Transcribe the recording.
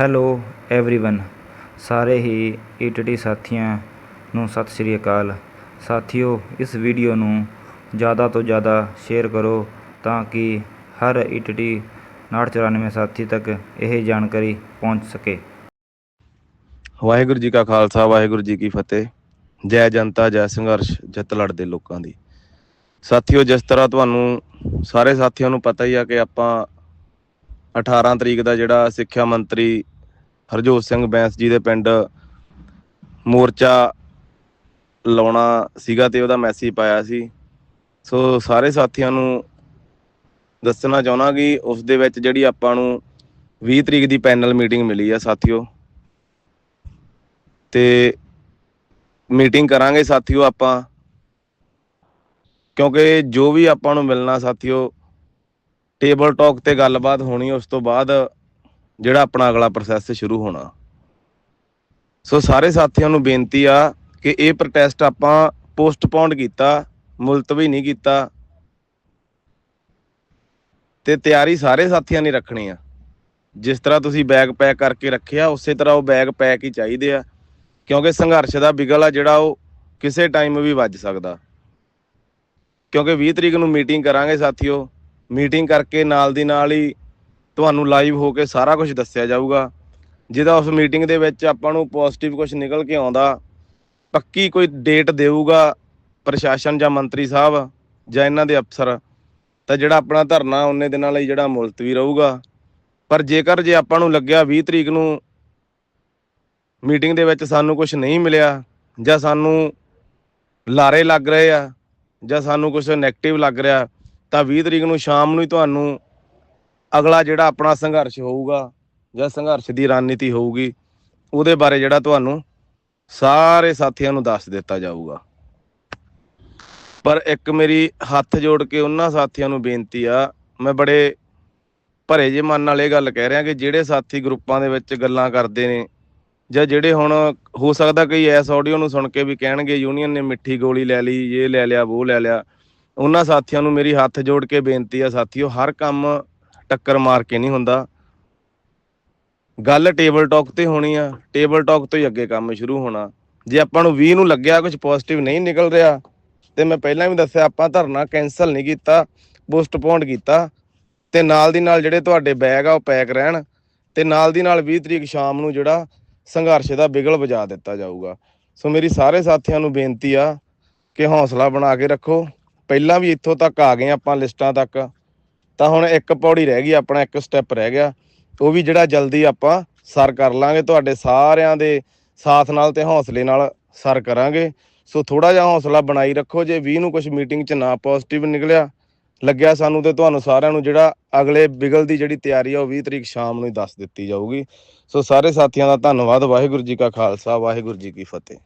Hello everyone ਸਾਰੇ ਹੀ ETT ਸਾਥੀਆਂ ਨੂੰ ਸਤਿ ਸ਼੍ਰੀ ਅਕਾਲ। ਸਾਥੀਓ, ਇਸ ਵੀਡੀਓ ਨੂੰ ਜ਼ਿਆਦਾ ਤੋਂ ਜ਼ਿਆਦਾ ਸ਼ੇਅਰ ਕਰੋ ਤਾਂ ਕਿ ਹਰ ਈਟੀਟੀ 994 ਸਾਥੀ ਤੱਕ ਇਹ ਜਾਣਕਾਰੀ ਪਹੁੰਚ ਸਕੇ। ਵਾਹਿਗੁਰੂ ਜੀ ਕਾ ਖਾਲਸਾ, ਵਾਹਿਗੁਰੂ ਜੀ ਕੀ ਫਤਿਹ। ਜੈ ਜਨਤਾ, ਜੈ ਸੰਘਰਸ਼, ਜਿੱਤ ਲੜਦੇ ਲੋਕਾਂ ਦੀ। ਸਾਥੀਓ, ਜਿਸ ਤਰ੍ਹਾਂ ਤੁਹਾਨੂੰ ਸਾਰੇ ਸਾਥੀਆਂ ਨੂੰ ਪਤਾ ਹੀ ਆ ਕਿ ਆਪਾਂ 18 ਤਰੀਕ ਦਾ ਜਿਹੜਾ ਸਿੱਖਿਆ ਮੰਤਰੀ ਹਰਜੋਤ ਸਿੰਘ ਬੈਂਸ ਜੀ ਦੇ ਪਿੰਡ ਮੋਰਚਾ ਲਾਉਣਾ ਸੀਗਾ ਤੇ ਉਹਦਾ ਮੈਸੇਜ ਪਾਇਆ ਸੀ। ਸੋ ਸਾਰੇ ਸਾਥੀਆਂ ਨੂੰ ਦੱਸਣਾ ਚਾਹੁੰਦਾ ਕਿ ਉਸ ਦੇ ਵਿੱਚ ਜਿਹੜੀ ਆਪਾਂ ਨੂੰ 20 ਤਰੀਕ ਦੀ ਪੈਨਲ ਮੀਟਿੰਗ ਮਿਲੀ ਆ ਸਾਥੀਓ। ਤੇ ਮੀਟਿੰਗ ਕਰਾਂਗੇ ਸਾਥੀਓ ਆਪਾਂ। ਕਿਉਂਕਿ ਜੋ ਵੀ ਆਪਾਂ ਨੂੰ ਮਿਲਣਾ ਸਾਥੀਓ ਟੇਬਲ ਟਾਕ ਤੇ ਗੱਲਬਾਤ ਹੋਣੀ, ਉਸ ਤੋਂ ਬਾਅਦ ਜਿਹੜਾ ਆਪਣਾ ਅਗਲਾ ਪ੍ਰੋਸੈਸ ਸ਼ੁਰੂ ਹੋਣਾ। ਸੋ ਸਾਰੇ ਸਾਥੀਆਂ ਨੂੰ ਬੇਨਤੀ ਆ ਕਿ ਇਹ ਪ੍ਰੋਟੈਸਟ ਆਪਾਂ ਪੋਸਟਪੋਨ ਕੀਤਾ, ਮੁਲਤਵੀ ਨਹੀਂ ਕੀਤਾ। ਤੇ ਤਿਆਰੀ ਸਾਰੇ ਸਾਥੀਆਂ ਨੇ ਰੱਖਣੀ ਆ। ਜਿਸ ਤਰ੍ਹਾਂ ਤੁਸੀਂ ਬੈਗ ਪੈਕ ਕਰਕੇ ਰੱਖਿਆ, ਉਸੇ ਤਰ੍ਹਾਂ ਉਹ ਬੈਗ ਪੈਕ ਹੀ ਚਾਹੀਦੇ ਆ। ਕਿਉਂਕਿ ਸੰਘਰਸ਼ ਦਾ ਬਿਗਲ ਆ ਜਿਹੜਾ ਉਹ ਕਿਸੇ ਟਾਈਮ ਵੀ ਵੱਜ ਸਕਦਾ। ਕਿਉਂਕਿ 20 ਤਰੀਕ ਨੂੰ ਮੀਟਿੰਗ ਕਰਾਂਗੇ ਸਾਥੀਓ। ਮੀਟਿੰਗ ਕਰਕੇ ਨਾਲ ਦੀ ਨਾਲ ਹੀ ਤੁਹਾਨੂੰ ਲਾਈਵ ਹੋ ਕੇ ਸਾਰਾ ਕੁਝ ਦੱਸਿਆ ਜਾਊਗਾ। ਜਿਹਦਾ ਉਸ ਮੀਟਿੰਗ ਦੇ ਵਿੱਚ ਆਪਾਂ ਨੂੰ ਪੋਜ਼ਿਟਿਵ ਕੁਝ ਨਿਕਲ ਕੇ ਆਉਂਦਾ, ਪੱਕੀ ਕੋਈ ਡੇਟ ਦੇਊਗਾ ਪ੍ਰਸ਼ਾਸਨ ਜਾਂ ਮੰਤਰੀ ਸਾਹਿਬ ਜਾਂ ਇਹਨਾਂ ਦੇ ਅਫਸਰ, ਤਾਂ ਜਿਹੜਾ ਆਪਣਾ ਧਰਨਾ ਉਹਨੇ ਦਿਨਾਂ ਲਈ ਜਿਹੜਾ ਮੁਲਤਵੀ ਰਹੂਗਾ। ਪਰ ਜੇਕਰ ਜੇ ਆਪਾਂ ਨੂੰ ਲੱਗਿਆ 20 ਤਰੀਕ ਨੂੰ ਮੀਟਿੰਗ ਦੇ ਵਿੱਚ ਸਾਨੂੰ ਕੁਝ ਨਹੀਂ ਮਿਲਿਆ, ਜਾਂ ਸਾਨੂੰ ਲਾਰੇ ਲੱਗ ਰਹੇ ਆ, ਜਾਂ ਸਾਨੂੰ ਕੁਝ 네ਗੇਟਿਵ ਲੱਗ ਰਿਹਾ ਤਾਂ 20 ਤਰੀਕ ਨੂੰ ਸ਼ਾਮ ਨੂੰ ਹੀ ਤੁਹਾਨੂੰ ਅਗਲਾ ਜਿਹੜਾ ਆਪਣਾ ਸੰਘਰਸ਼ ਹੋਊਗਾ ਜਾਂ ਸੰਘਰਸ਼ ਦੀ ਰਣਨੀਤੀ ਹੋਊਗੀ, ਉਹਦੇ ਬਾਰੇ ਜਿਹੜਾ ਤੁਹਾਨੂੰ ਸਾਰੇ ਸਾਥੀਆਂ ਨੂੰ ਦੱਸ ਦਿੱਤਾ ਜਾਊਗਾ। ਪਰ ਇੱਕ ਮੇਰੀ ਹੱਥ ਜੋੜ ਕੇ ਉਹਨਾਂ ਸਾਥੀਆਂ ਨੂੰ ਬੇਨਤੀ ਆ, ਮੈਂ ਬੜੇ ਭਰੇ ਜੇ ਮਨ ਨਾਲ ਇਹ ਗੱਲ ਕਹਿ ਰਿਹਾ ਕਿ ਜਿਹੜੇ ਸਾਥੀ ਗਰੁੱਪਾਂ ਦੇ ਵਿੱਚ ਗੱਲਾਂ ਕਰਦੇ ਨੇ ਜਾਂ ਜਿਹੜੇ ਹੁਣ ਹੋ ਸਕਦਾ ਕਈ ਐਸ ਆਡੀਓ ਨੂੰ ਸੁਣ ਕੇ ਵੀ ਕਹਿਣਗੇ, ਯੂਨੀਅਨ ਨੇ ਮਿੱਠੀ ਗੋਲੀ ਲੈ ਲਈ, ਇਹ ਲੈ ਲਿਆ, ਉਹ ਲੈ ਲਿਆ। ਉਹਨਾਂ ਸਾਥੀਆਂ ਨੂੰ ਮੇਰੀ ਹੱਥ ਜੋੜ ਕੇ ਬੇਨਤੀ ਆ ਸਾਥੀਓ, ਹਰ ਕੰਮ ਟੱਕਰ ਮਾਰ ਕੇ ਨਹੀਂ ਹੁੰਦਾ। ਗੱਲ ਟੇਬਲ ਟਾਕ ਤੇ ਹੋਣੀ ਆ। ਟੇਬਲ ਟਾਕ ਤੋਂ ਹੀ ਅੱਗੇ ਕੰਮ ਸ਼ੁਰੂ ਹੋਣਾ। ਜੇ ਆਪਾਂ ਨੂੰ 20 ਨੂੰ ਲੱਗਿਆ ਕੁਝ ਪੋਜ਼ਿਟਿਵ ਨਹੀਂ ਨਿਕਲ ਰਿਹਾ, ਤੇ ਮੈਂ ਪਹਿਲਾਂ ਵੀ ਦੱਸਿਆ, ਆਪਾਂ ਧਰਨਾ ਕੈਨਸਲ ਨਹੀਂ ਕੀਤਾ ਪੋਸਟਪੋਨਡ ਕੀਤਾ, ਤੇ ਨਾਲ ਦੀ ਨਾਲ ਜਿਹੜੇ ਤੁਹਾਡੇ ਬੈਗ ਆ, ਉਹ ਪੈਕ ਰਹਿਣ, ਤੇ ਨਾਲ ਦੀ ਨਾਲ 20 ਤਰੀਕ ਸ਼ਾਮ ਨੂੰ ਜਿਹੜਾ ਸੰਘਰਸ਼ ਦਾ ਬਿਗਲ ਵਜਾ ਦਿੱਤਾ ਜਾਊਗਾ। ਸੋ ਮੇਰੀ ਸਾਰੇ ਸਾਥੀਆਂ ਨੂੰ ਬੇਨਤੀ ਆ ਕਿ ਹੌਸਲਾ ਬਣਾ ਕੇ ਰੱਖੋ। ਪਹਿਲਾਂ ਵੀ ਇੱਥੋਂ ਤੱਕ ਆ ਗਏ ਆਪਾਂ ਲਿਸਟਾਂ ਤੱਕ, ਤਾਂ ਹੁਣ ਇੱਕ ਪੌੜੀ ਰਹਿ ਗਈ, ਆਪਣਾ ਇੱਕ ਸਟੈਪ ਰਹਿ ਗਿਆ। ਉਹ ਵੀ ਜਿਹੜਾ ਜਲਦੀ ਆਪਾਂ ਸਰ ਕਰ ਲਾਂਗੇ, ਤੁਹਾਡੇ ਸਾਰਿਆਂ ਦੇ ਸਾਥ ਨਾਲ ਤੇ ਹੌਸਲੇ ਨਾਲ ਸਰ ਕਰਾਂਗੇ। ਸੋ ਥੋੜਾ ਜਿਹਾ ਹੌਸਲਾ ਬਣਾਈ ਰੱਖੋ, ਜੇ 20 ਨੂੰ ਕੁਝ ਮੀਟਿੰਗ 'ਚ ਨਾ ਪੋਜ਼ਿਟਿਵ ਨਿਕਲਿਆ, ਲੱਗਿਆ ਸਾਨੂੰ ਤੇ ਤੁਹਾਨੂੰ ਸਾਰਿਆਂ ਨੂੰ ਜਿਹੜਾ ਅਗਲੇ ਬਿਗਲ ਦੀ ਜਿਹੜੀ ਤਿਆਰੀ ਆ, ਉਹ 20 ਤਰੀਕ ਸ਼ਾਮ ਨੂੰ ਹੀ ਦੱਸ ਦਿੱਤੀ ਜਾਊਗੀ। ਸੋ ਸਾਰੇ ਸਾਥੀਆਂ ਦਾ ਧੰਨਵਾਦ, ਵਾਹਿਗੁਰੂ ਜੀ ਕਾ ਖਾਲਸਾ, ਵਾਹਿਗੁਰੂ ਜੀ ਕੀ ਫਤਿਹ।